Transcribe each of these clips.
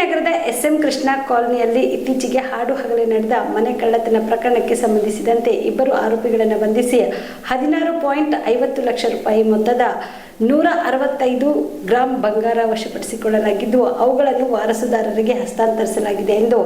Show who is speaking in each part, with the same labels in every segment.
Speaker 1: ನಗರದ S M Krishna ಕಾಲೋನಿಯಲ್ಲಿ ಇತ್ತೀಚೆಗೆ ಹಾಡು ಹಗಲೇ ನಡೆದ ಮನೆ ಕಳ್ಳತನ ಪ್ರಕರಣಕ್ಕೆ ಸಂಬಂಧಿಸಿದಂತೆ ಇಬ್ಬರು ಆರೋಪಿಗಳನ್ನು ಬಂಧಿಸಿ ಹದಿನಾರು ಪಾಯಿಂಟ್ ಐವತ್ತು ಲಕ್ಷ ರೂಪಾಯಿ ಮೊತ್ತದ ನೂರ ಅರವತ್ತೈದು ಗ್ರಾಂ ಬಂಗಾರ ವಶಪಡಿಸಿಕೊಳ್ಳಲಾಗಿದ್ದು, ಅವುಗಳನ್ನು ವಾರಸುದಾರರಿಗೆ ಹಸ್ತಾಂತರಿಸಲಾಗಿದೆ ಎಂದು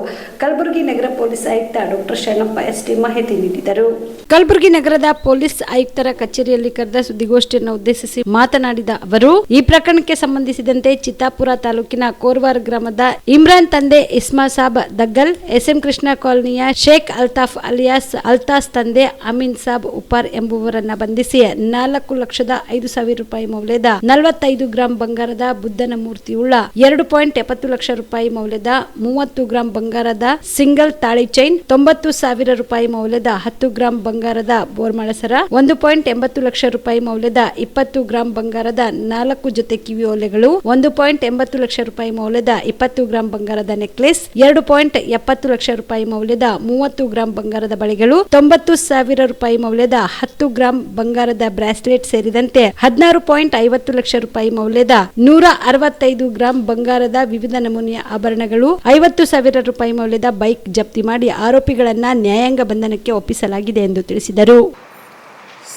Speaker 1: ಕಲಬುರಗಿ ನಗರ ಪೊಲೀಸ್ ಆಯುಕ್ತ ಡಾಕ್ಟರ್ ಶರಣಪ್ಪ ಎಸ್ ಟಿ ಮಾಹಿತಿ ನೀಡಿದರು. ಕಲಬುರಗಿ ನಗರದ ಪೊಲೀಸ್ ಆಯುಕ್ತರ ಕಚೇರಿಯಲ್ಲಿ ಕರೆದ ಸುದ್ದಿಗೋಷ್ಠಿಯನ್ನು ಉದ್ದೇಶಿಸಿ ಮಾತನಾಡಿದ ಅವರು, ಈ ಪ್ರಕರಣಕ್ಕೆ ಸಂಬಂಧಿಸಿದಂತೆ ಚಿತ್ತಾಪುರ ತಾಲೂಕಿನ ಕೋರ್ವಾರ್ ಗ್ರಾಮದ ಇಮ್ರಾನ್ ತಂದೆ ಇಸ್ಮಾ ಸಾಬ್ ದಗ್ಗಲ್, ಎಸ್ಎಂ ಕೃಷ್ಣ ಕಾಲೋನಿಯ ಶೇಖ್ ಅಲ್ತಾಫ್ ಅಲಿಯಾಸ್ ಅಲ್ತಾಸ್ ತಂದೆ ಅಮೀನ್ ಸಾಬ್ ಉಪಾರ್ ಎಂಬುವರನ್ನ ಬಂಧಿಸಿ ನಾಲ್ಕು ಲಕ್ಷದ ಐದು ಸಾವಿರ ರೂಪಾಯಿ ಮೌಲ್ಯದ ನಲವತ್ತೈದು ಗ್ರಾಂ ಬಂಗಾರದ ಬುದ್ಧನ ಮೂರ್ತಿಯುಳ್ಳ ಎರಡು ಪಾಯಿಂಟ್ ಎಪ್ಪತ್ತು ಲಕ್ಷ ರೂಪಾಯಿ ಮೌಲ್ಯದ ಮೂವತ್ತು ಗ್ರಾಂ ಬಂಗಾರದ ಸಿಂಗಲ್ ತಾಳಿ ಚೈನ್, ತೊಂಬತ್ತು ಸಾವಿರ ರೂಪಾಯಿ ಮೌಲ್ಯದ ಹತ್ತು ಗ್ರಾಂ ಬಂಗಾರದ ಬೋರ್ಮಳಸರ ಒಂದು ಪಾಯಿಂಟ್ ಎಂಬತ್ತು ಲಕ್ಷ ರೂಪಾಯಿ ಮೌಲ್ಯದ ಇಪ್ಪತ್ತು ಗ್ರಾಂ ಬಂಗಾರದ ನಾಲ್ಕು ಜೊತೆ ಕಿವಿ ಓಲೆಗಳು, ಒಂದು ಪಾಯಿಂಟ್ ಎಂಬತ್ತು ಲಕ್ಷ ರೂಪಾಯಿ ಮೌಲ್ಯದ ಇಪ್ಪತ್ತು ಗ್ರಾಂ ಬಂಗಾರದ ನೆಕ್ಲೆಸ್, ಎರಡು ಪಾಯಿಂಟ್ ಎಪ್ಪತ್ತು ಲಕ್ಷ ರೂಪಾಯಿ ಮೌಲ್ಯದ ಮೂವತ್ತು ಗ್ರಾಂ ಬಂಗಾರದ ಬಳೆಗಳು, ತೊಂಬತ್ತು ಸಾವಿರ ರೂಪಾಯಿ ಮೌಲ್ಯದ ಹತ್ತು ಗ್ರಾಂ ಬಂಗಾರದ ಬ್ರಾಸ್ಲೆಟ್ ಸೇರಿದಂತೆ ಹದಿನಾರು ಪಾಯಿಂಟ್ ಐವತ್ತು ಲಕ್ಷ ರೂಪಾಯಿ ಮೌಲ್ಯದ ನೂರ ಅರವತ್ತೈದು ಗ್ರಾಂ ಬಂಗಾರದ ವಿವಿಧ ನಮೂನೆಯ ಆಭರಣಗಳು, ಐವತ್ತು ಸಾವಿರ ರೂಪಾಯಿ ಮೌಲ್ಯದ ಬೈಕ್ ಜಪ್ತಿ ಮಾಡಿ ಆರೋಪಿಗಳನ್ನ ನ್ಯಾಯಾಂಗ ಬಂಧನಕ್ಕೆ ಒಪ್ಪಿಸಲಾಗಿದೆ ಎಂದು ತಿಳಿಸಿದರು.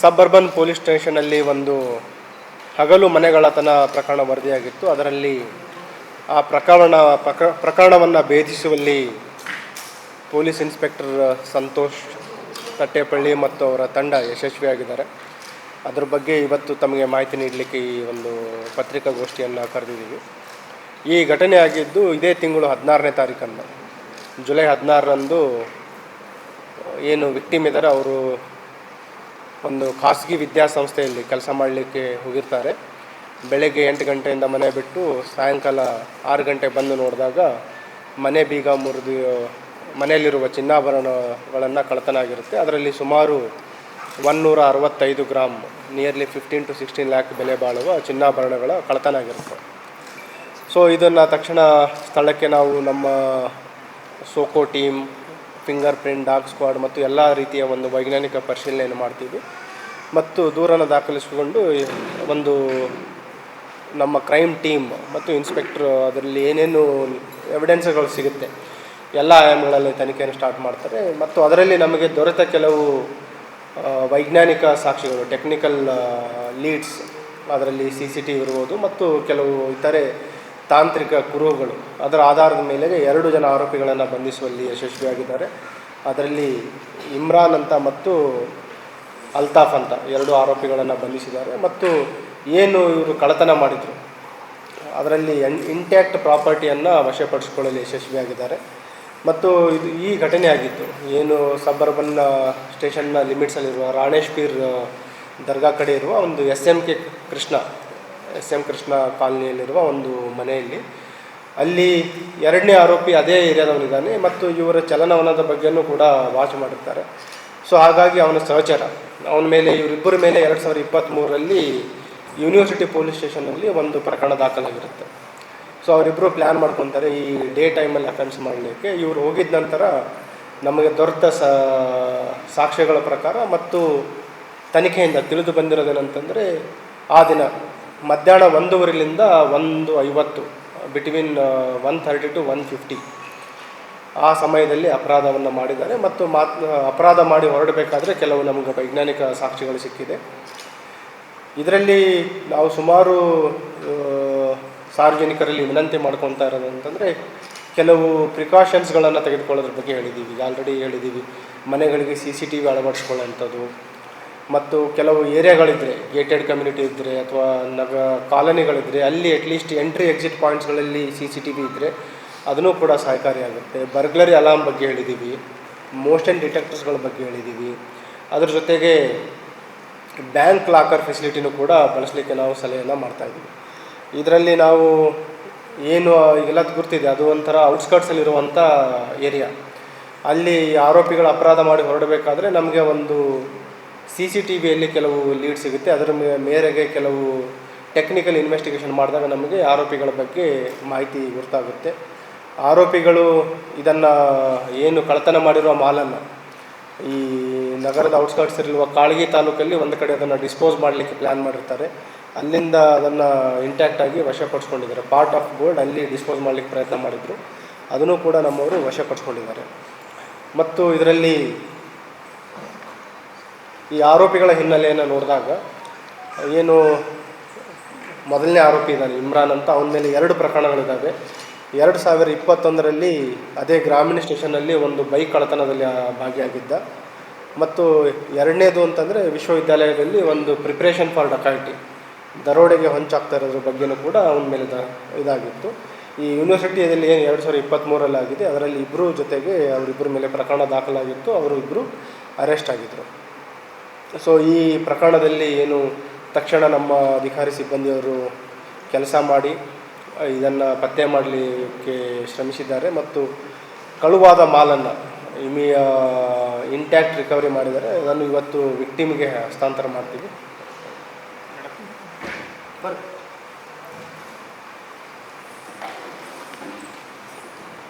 Speaker 2: ಸಬರ್ಬನ್ ಪೊಲೀಸ್ ಸ್ಟೇಷನಲ್ಲಿ ಒಂದು ಹಗಲು ಮನೆಗಳತನ ಪ್ರಕರಣ ವರದಿಯಾಗಿತ್ತು. ಅದರಲ್ಲಿ ಆ ಪ್ರಕರಣ, ಪ್ರಕ, ಪ್ರಕರಣವನ್ನು ಭೇದಿಸುವಲ್ಲಿ ಪೊಲೀಸ್ ಇನ್ಸ್ಪೆಕ್ಟರ್ ಸಂತೋಷ್ ತಟ್ಟೆಪಳ್ಳಿ ಮತ್ತು ಅವರ ತಂಡ ಯಶಸ್ವಿಯಾಗಿದ್ದಾರೆ. ಅದರ ಬಗ್ಗೆ ಇವತ್ತು ತಮಗೆ ಮಾಹಿತಿ ನೀಡಲಿಕ್ಕೆ ಈ ಒಂದು ಪತ್ರಿಕಾಗೋಷ್ಠಿಯನ್ನು ಕರೆದಿದ್ದೀವಿ. ಈ ಘಟನೆ ಆಗಿದ್ದು ಇದೇ ತಿಂಗಳು ಹದಿನಾರನೇ ತಾರೀಕನ್ನು. ಜುಲೈ ಹದಿನಾರರಂದು ಏನು ವಿಕ್ಟಿಮ್ ಇದ್ದಾರೆ, ಅವರು ಒಂದು ಖಾಸಗಿ ವಿದ್ಯಾಸಂಸ್ಥೆಯಲ್ಲಿ ಕೆಲಸ ಮಾಡಲಿಕ್ಕೆ ಹೋಗಿರ್ತಾರೆ. ಬೆಳಗ್ಗೆ ಎಂಟು ಗಂಟೆಯಿಂದ ಮನೆ ಬಿಟ್ಟು ಸಾಯಂಕಾಲ ಆರು ಗಂಟೆ ಬಂದು ನೋಡಿದಾಗ ಮನೆ ಬೀಗ ಮುರಿದು ಮನೆಯಲ್ಲಿರುವ ಚಿನ್ನಾಭರಣಗಳನ್ನು ಕಳ್ಳತನ ಆಗಿರುತ್ತೆ ಅದರಲ್ಲಿ ಸುಮಾರು ಒನ್ನೂರ ಅರವತ್ತೈದು gram nearly fifteen to sixteen lakh ಬೆಲೆ ಬಾಳುವ ಚಿನ್ನಾಭರಣಗಳ ಕಳ್ಳತನ ಆಗಿರುತ್ತೆ ಸೊ ಇದನ್ನು ತಕ್ಷಣ ಸ್ಥಳಕ್ಕೆ ನಾವು ನಮ್ಮ SOCO team finger print dog squad ಮತ್ತು ಎಲ್ಲ ರೀತಿಯ ಒಂದು ವೈಜ್ಞಾನಿಕ ಪರಿಶೀಲನೆಯನ್ನು ಮಾಡ್ತೀವಿ. ಮತ್ತು ದೂರನ್ನು ದಾಖಲಿಸಿಕೊಂಡು ಒಂದು ನಮ್ಮ ಕ್ರೈಮ್ ಟೀಮ್ ಮತ್ತು ಇನ್ಸ್ಪೆಕ್ಟ್ರ್ ಅದರಲ್ಲಿ ಏನೇನು ಎವಿಡೆನ್ಸ್ಗಳು ಸಿಗುತ್ತೆ, ಎಲ್ಲ ಆಯಾಮಗಳಲ್ಲಿ ತನಿಖೆಯನ್ನು ಸ್ಟಾರ್ಟ್ ಮಾಡ್ತಾರೆ. ಮತ್ತು ಅದರಲ್ಲಿ ನಮಗೆ ದೊರೆತ ಕೆಲವು ವೈಜ್ಞಾನಿಕ ಸಾಕ್ಷಿಗಳು ಟೆಕ್ನಿಕಲ್ ಲೀಡ್ಸ್ ಅದರಲ್ಲಿ ಸಿ ಸಿ ಟಿ ಇರ್ಬೋದು ಮತ್ತು ಕೆಲವು ಇತರೆ ತಾಂತ್ರಿಕ ಕುರುಹುಗಳು. ಅದರ ಆಧಾರದ ಮೇಲೆ ಎರಡು ಜನ ಆರೋಪಿಗಳನ್ನು ಬಂಧಿಸುವಲ್ಲಿ ಯಶಸ್ವಿಯಾಗಿದ್ದಾರೆ. ಅದರಲ್ಲಿ ಇಮ್ರಾನ್ ಅಂತ ಮತ್ತು ಅಲ್ತಾಫ್ ಅಂತ ಎರಡು ಆರೋಪಿಗಳನ್ನು ಬಂಧಿಸಿದ್ದಾರೆ. ಮತ್ತು ಏನು ಇವರು ಕಳ್ಳತನ ಮಾಡಿದರು. ಅದರಲ್ಲಿ ಇಂಟ್ಯಾಕ್ಟ್ ಪ್ರಾಪರ್ಟಿಯನ್ನು ವಶಪಡಿಸಿಕೊಳ್ಳಲು ಯಶಸ್ವಿಯಾಗಿದ್ದಾರೆ. ಮತ್ತು ಇದು ಈ ಘಟನೆ ಆಗಿತ್ತು ಏನು ಸಬರ್ಬನ್ ಸ್ಟೇಷನ್ನ ಲಿಮಿಟ್ಸಲ್ಲಿರುವ ರಾಣೇಶ್ ಪೀರ್ ದರ್ಗಾ ಕಡೆ ಇರುವ ಒಂದು S M K Krishna S M Krishna ಕಾಲನಿಯಲ್ಲಿರುವ ಒಂದು ಮನೆಯಲ್ಲಿ. ಅಲ್ಲಿ ಎರಡನೇ ಆರೋಪಿ ಅದೇ ಏರಿಯಾದವನಿದ್ದಾನೆ ಮತ್ತು ಇವರ ಚಲನವಲನದ ಬಗ್ಗೆನೂ ಕೂಡ ವಾಚ್ ಮಾಡಿರ್ತಾರೆ. ಸೊ ಹಾಗಾಗಿ ಅವನ ಸಹಚರ, ಅವನ ಮೇಲೆ, ಇವರಿಬ್ಬರ ಮೇಲೆ ಎರಡು ಸಾವಿರದ ಇಪ್ಪತ್ತ್ಮೂರರಲ್ಲಿ ಯೂನಿವರ್ಸಿಟಿ ಪೊಲೀಸ್ ಸ್ಟೇಷನಲ್ಲಿ ಒಂದು ಪ್ರಕರಣ ದಾಖಲಾಗಿರುತ್ತೆ. ಸೊ ಅವರಿಬ್ಬರು ಪ್ಲ್ಯಾನ್ ಮಾಡ್ಕೊತಾರೆ ಈ ಡೇ ಟೈಮಲ್ಲಿ ಅಫೆನ್ಸ್ ಮಾಡಲಿಕ್ಕೆ. ಇವರು ಹೋಗಿದ ನಂತರ ನಮಗೆ ದೊರೆತ ಸಾಕ್ಷ್ಯಗಳ ಪ್ರಕಾರ ಮತ್ತು ತನಿಖೆಯಿಂದ ತಿಳಿದು ಬಂದಿರೋದೇನಂತಂದರೆ, ಆ ದಿನ ಮಧ್ಯಾಹ್ನ ಒಂದೂವರೆಲಿಂದ ಒಂದು ಐವತ್ತು between one thirty to one fifty ಆ ಸಮಯದಲ್ಲಿ ಅಪರಾಧವನ್ನು ಮಾಡಿದ್ದಾರೆ ಮತ್ತು ಮಾತ್, ಅಪರಾಧ ಮಾಡಿ ಹೊರಡಬೇಕಾದ್ರೆ ಕೆಲವು ನಮಗೆ ವೈಜ್ಞಾನಿಕ ಸಾಕ್ಷಿಗಳು ಸಿಕ್ಕಿದೆ. ಇದರಲ್ಲಿ ನಾವು ಸುಮಾರು ಸಾರ್ವಜನಿಕರಲ್ಲಿ ವಿನಂತಿ ಮಾಡ್ಕೊತಾ ಇರೋದು ಅಂತಂದರೆ ಕೆಲವು ಪ್ರಿಕಾಷನ್ಸ್ಗಳನ್ನು ತೆಗೆದುಕೊಳ್ಳೋದ್ರ ಬಗ್ಗೆ ಹೇಳಿದ್ದೀವಿ ಈಗ ಆಲ್ರೆಡಿ ಹೇಳಿದ್ದೀವಿ ಮನೆಗಳಿಗೆ ಸಿ ಸಿ ಟಿ ವಿ ಅಳವಡಿಸ್ಕೊಳ್ಳೋಂಥದ್ದು ಮತ್ತು ಕೆಲವು ಏರಿಯಾಗಳಿದ್ದರೆ ಗೇಟೆಡ್ ಕಮ್ಯುನಿಟಿ ಇದ್ದರೆ ಅಥವಾ ನಗ ಕಾಲೋನಿಗಳಿದ್ದರೆ ಅಲ್ಲಿ ಅಟ್ಲೀಸ್ಟ್ ಎಂಟ್ರಿ ಎಕ್ಸಿಟ್ ಪಾಯಿಂಟ್ಸ್ಗಳಲ್ಲಿ ಸಿ ಸಿ ಟಿ ವಿ ಇದ್ದರೆ ಅದನ್ನು ಕೂಡ ಸಹಕಾರಿಯಾಗುತ್ತೆ ಬರ್ಗ್ಲರಿ ಅಲಾರ್ಮ್ ಬಗ್ಗೆ ಹೇಳಿದ್ದೀವಿ ಮೋಷನ್ ಡಿಟೆಕ್ಟರ್ಸ್ಗಳ ಬಗ್ಗೆ ಹೇಳಿದ್ದೀವಿ ಅದ್ರ ಜೊತೆಗೆ ಬ್ಯಾಂಕ್ ಲಾಕರ್ ಫೆಸಿಲಿಟಿನೂ ಕೂಡ ಬಳಸಲಿಕ್ಕೆ ನಾವು ಸಲಹೆಯನ್ನು ಮಾಡ್ತಾಯಿದ್ದೀವಿ ಇದರಲ್ಲಿ ನಾವು ಏನು ಈಗೆಲ್ಲ ಗುರ್ತಿದೆ, ಅದು ಒಂಥರ ಔಟ್ಸ್ಕರ್ಟ್ಸಲ್ಲಿರುವಂಥ ಏರಿಯಾ. ಅಲ್ಲಿ ಆರೋಪಿಗಳು ಅಪರಾಧ ಮಾಡಿ ಹೊರಡಬೇಕಾದ್ರೆ ನಮಗೆ ಒಂದು ಸಿ ಸಿ ಟಿ ವಿಯಲ್ಲಿ ಕೆಲವು ಲೀಡ್ ಸಿಗುತ್ತೆ. ಅದರ ಮೇರೆಗೆ ಕೆಲವು ಟೆಕ್ನಿಕಲ್ ಇನ್ವೆಸ್ಟಿಗೇಷನ್ ಮಾಡಿದಾಗ ನಮಗೆ ಆರೋಪಿಗಳ ಬಗ್ಗೆ ಮಾಹಿತಿ ಗೊತ್ತಾಗುತ್ತೆ ಆರೋಪಿಗಳು ಇದನ್ನು ಏನು ಕಳ್ಳತನ ಮಾಡಿರುವ ಮಾಲನ್ನು ಈ ನಗರದ ಔಟ್ಸ್ಕರ್ಟ್ಸ್ ಇರುವ ಕಾಳಗಿ ತಾಲೂಕಲ್ಲಿ ಒಂದು ಕಡೆ ಅದನ್ನು ಡಿಸ್ಪೋಸ್ ಮಾಡಲಿಕ್ಕೆ ಪ್ಲ್ಯಾನ್ ಮಾಡಿರ್ತಾರೆ. ಅಲ್ಲಿಂದ ಅದನ್ನು ಇಂಟ್ಯಾಕ್ಟ್ ಆಗಿ ವಶಪಡಿಸ್ಕೊಂಡಿದ್ದಾರೆ. ಪಾರ್ಟ್ ಆಫ್ ಗೋಲ್ಡ್ ಅಲ್ಲಿ ಡಿಸ್ಪೋಸ್ ಮಾಡಲಿಕ್ಕೆ ಪ್ರಯತ್ನ ಮಾಡಿದರು. ಅದನ್ನು ಕೂಡ ನಮ್ಮವರು ವಶಪಡಿಸ್ಕೊಂಡಿದ್ದಾರೆ. ಮತ್ತು ಇದರಲ್ಲಿ ಈ ಆರೋಪಿಗಳ ಹಿನ್ನೆಲೆಯನ್ನು ನೋಡಿದಾಗ ಏನು ಮೊದಲನೇ ಆರೋಪಿ ಇದ್ದಾನೆ ಇಮ್ರಾನ್ ಅಂತ. ಅವನ ಮೇಲೆ ಎರಡು ಪ್ರಕರಣಗಳಿದ್ದಾವೆ ಎರಡು ಸಾವಿರ ಇಪ್ಪತ್ತೊಂದರಲ್ಲಿ ಅದೇ ಗ್ರಾಮೀಣ ಸ್ಟೇಷನ್ನಲ್ಲಿ ಒಂದು ಬೈಕ್ ಕಳ್ಳತನದಲ್ಲಿ ಭಾಗಿಯಾಗಿದ್ದ. ಮತ್ತು ಎರಡನೇದು ಅಂತಂದರೆ ವಿಶ್ವವಿದ್ಯಾಲಯದಲ್ಲಿ ಒಂದು ಪ್ರಿಪ್ರೇಷನ್ ಫಾರ್ ಡಕಾಯಿಟಿ ದರೋಡೆಗೆ ಹೊಂಚಾಗ್ತಾ ಇರೋದ್ರ ಬಗ್ಗೆನೂ ಕೂಡ ಅವನ ಮೇಲೆ ದ, ಇದಾಗಿತ್ತು. ಈ ಯೂನಿವರ್ಸಿಟಿಯಲ್ಲಿ ಏನು ಎರಡು ಸಾವಿರದ ಇಪ್ಪತ್ತ್ಮೂರಲ್ಲಿ ಆಗಿದೆ, ಅದರಲ್ಲಿ ಇಬ್ಬರು ಜೊತೆಗೆ ಅವರಿಬ್ಬರ ಮೇಲೆ ಪ್ರಕರಣ ದಾಖಲಾಗಿತ್ತು, ಅವರು ಇಬ್ಬರು ಅರೆಸ್ಟ್ ಆಗಿದ್ದರು ಸೊ ಈ ಪ್ರಕರಣದಲ್ಲಿ ಏನು ತಕ್ಷಣ ನಮ್ಮ ಅಧಿಕಾರಿ ಸಿಬ್ಬಂದಿಯವರು ಕೆಲಸ ಮಾಡಿ, ಇದನ್ನು ಪತ್ತೆ ಮಾಡಲಿಕ್ಕೆ ಶ್ರಮಿಸಿದ್ದಾರೆ ಮತ್ತು ಕಳುವಾದ ಮಾಲನ್ನು ಇಮಿ ಇಂಟ್ಯಾಕ್ಟ್ ರಿಕವರಿ ಮಾಡಿದರೆ ಅದನ್ನು ಇವತ್ತು ವಿಕ್ಟಿಮ್ಗೆ ಹಸ್ತಾಂತರ ಮಾಡ್ತೀವಿ.